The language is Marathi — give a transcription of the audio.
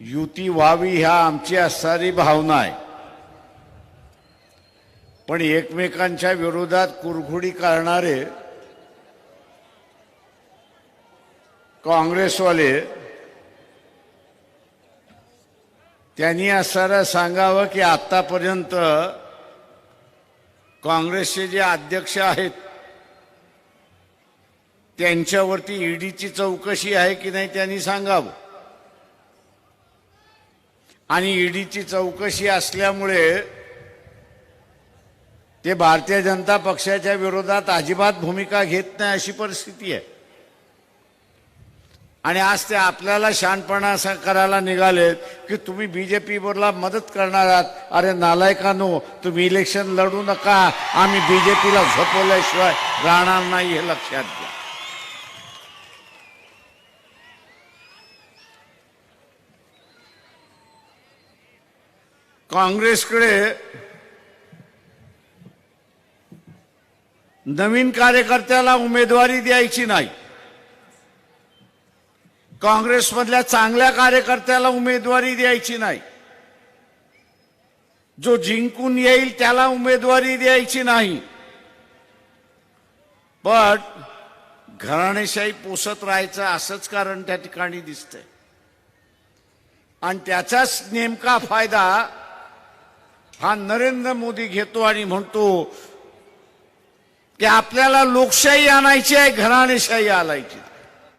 युती व्हावी ह्या आमची असणारी भावना आहे. पण एकमेकांच्या विरोधात कुरघुडी करणारे काँग्रेसवाले त्यांनी असं सांगावं की आत्तापर्यंत काँग्रेसचे जे अध्यक्ष आहेत त्यांच्यावरती ईडीची चौकशी आहे की नाही त्यांनी सांगावं. आणि ईडीची चौकशी असल्यामुळे ते भारतीय जनता पक्षाच्या विरोधात अजिबात भूमिका घेत नाही अशी परिस्थिती आहे. आणि आज ते आपल्याला शानपणा असं करायला निघालेत की तुम्ही बीजेपीवरला मदत करणार आहात. अरे नालायकानो तुम्ही इलेक्शन लढू नका. आम्ही बीजेपीला झोपवल्याशिवाय राहणार नाही हे लक्षात घ्या. काँग्रेसकडे नवीन कार्यकर्त्याला उमेदवारी द्यायची नाही. काँग्रेसमधल्या चांगल्या कार्यकर्त्याला उमेदवारी द्यायची नाही. जो जिंकून येईल त्याला उमेदवारी द्यायची नाही. पण घराणेशाही पोसत राहायचं असंच कारण त्या ठिकाणी दिसतंय. आणि त्याचाच नेमका फायदा हा नरेंद्र मोदी घेतो आणि म्हणतो की आपल्याला लोकशाही आणायची आहे घराणेशाही आणायची